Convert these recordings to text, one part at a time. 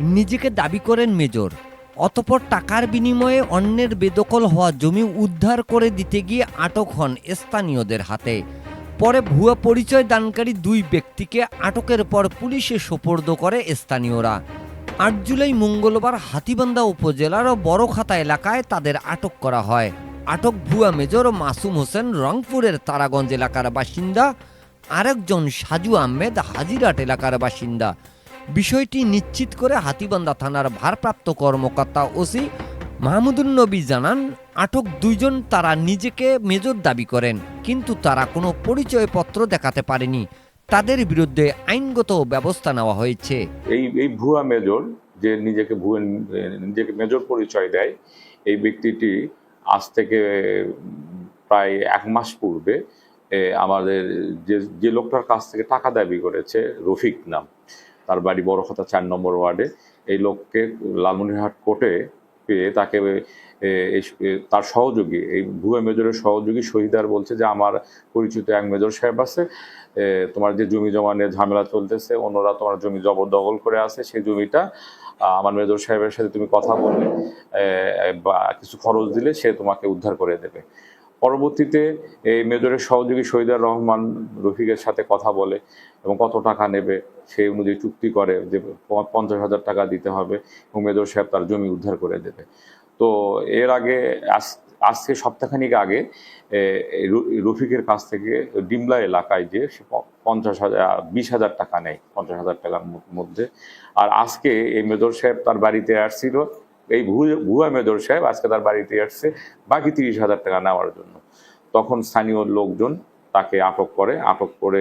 নিজেকে দাবি করেন মেজর। অতপর টাকার বিনিময়ে অন্যের বেদখল হওয়া জমি উদ্ধার করে দিতে গিয়ে আটক হন স্থানীয়দের হাতে। পরে ভুয়া পরিচয় দানকারী দুই ব্যক্তিকে আটকের পর পুলিশে সোপর্দ করে স্থানীয়রা। আট জুলাই মঙ্গলবার হাতিবান্ধা উপজেলার বড়খাতা এলাকায় তাদের আটক করা হয়। আটক ভুয়া মেজর মাসুম হোসেন রংপুরের তারাগঞ্জ এলাকার বাসিন্দা। আরেকজন সাজু আহমেদ হাজিরাট এলাকার বাসিন্দা। বিষয়টি নিশ্চিত করে হাতিবান্ধা থানার ভারপ্রাপ্ত কর্মকর্তা ওসি মাহমুদুন নবী জানান, আটক দুইজন তারা নিজেকে মেজর দাবি করেন, কিন্তু তারা কোনো পরিচয়পত্র দেখাতে পারেনি। তাদের বিরুদ্ধে আইনগত ব্যবস্থা নেওয়া হয়েছে। এই এই ভুয়া মেজর যে নিজেকে ভুয়া, নিজেকে মেজর পরিচয় দেয়, এই ব্যক্তিটি আজ থেকে প্রায় এক মাস পূর্বে আমাদের যে যে লোকটার কাছ থেকে টাকা দাবি করেছে রফিক নাম তার বাড়ি বড় কথা চার নম্বর ওয়ার্ডে। এই লোককে লালমনিরহাট কোর্টে পেয়ে তাকে তার সহযোগী, এই ভুয়া মেজরের সহযোগী শহীদার বলছে যে, আমার পরিচিত এক মেজর সাহেব আছে তোমার যে জমি জমা নিয়ে ঝামেলা চলতেছে, অন্যরা তোমার জমি জবরদখল করে আছে, সেই জমিটা আমার মেজর সাহেবের সাথে তুমি কথা বললে বা, কিছু খরচ দিলে সে তোমাকে উদ্ধার করে দেবে। পরবর্তীতে এই মেজরের সহযোগী শহীদার রহমান রফিকের সাথে কথা বলে এবং কত টাকা নেবে সেই অনুযায়ী চুক্তি করে যে পঞ্চাশ হাজার টাকা দিতে হবে এবং মেজর সাহেব তার জমি উদ্ধার করে দেবে। তো এর আগে আজ- আজকে সপ্তাহখানিক আগে রফিকের কাছ থেকে ডিমলা এলাকায় যে সে পঞ্চাশ হাজার, বিশ হাজার টাকা নেয়, পঞ্চাশ হাজার টাকার মধ্যে। আর আজকে এই মেজর সাহেব তার বাড়িতে আসছিল এই ভুয়া মেজর সাহেব আজকে তার বাড়িতে আসছে, বাকি তিরিশ হাজার টাকা নেওয়ার জন্য। তখন স্থানীয় লোকজন তাকে আটক করে আটক করে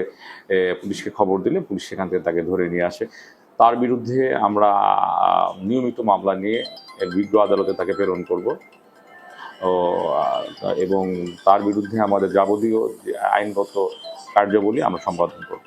পুলিশকে খবর দিলে পুলিশ সেখান থেকে তাকে ধরে নিয়ে আসে। তার বিরুদ্ধে আমরা নিয়মিত মামলা নিয়ে বিজ্ঞ আদালতে তাকে প্রেরণ করব। এবং তার বিরুদ্ধে আমাদের যাবতীয় আইনগত কার্যাবলী আমরা সম্পাদন করব।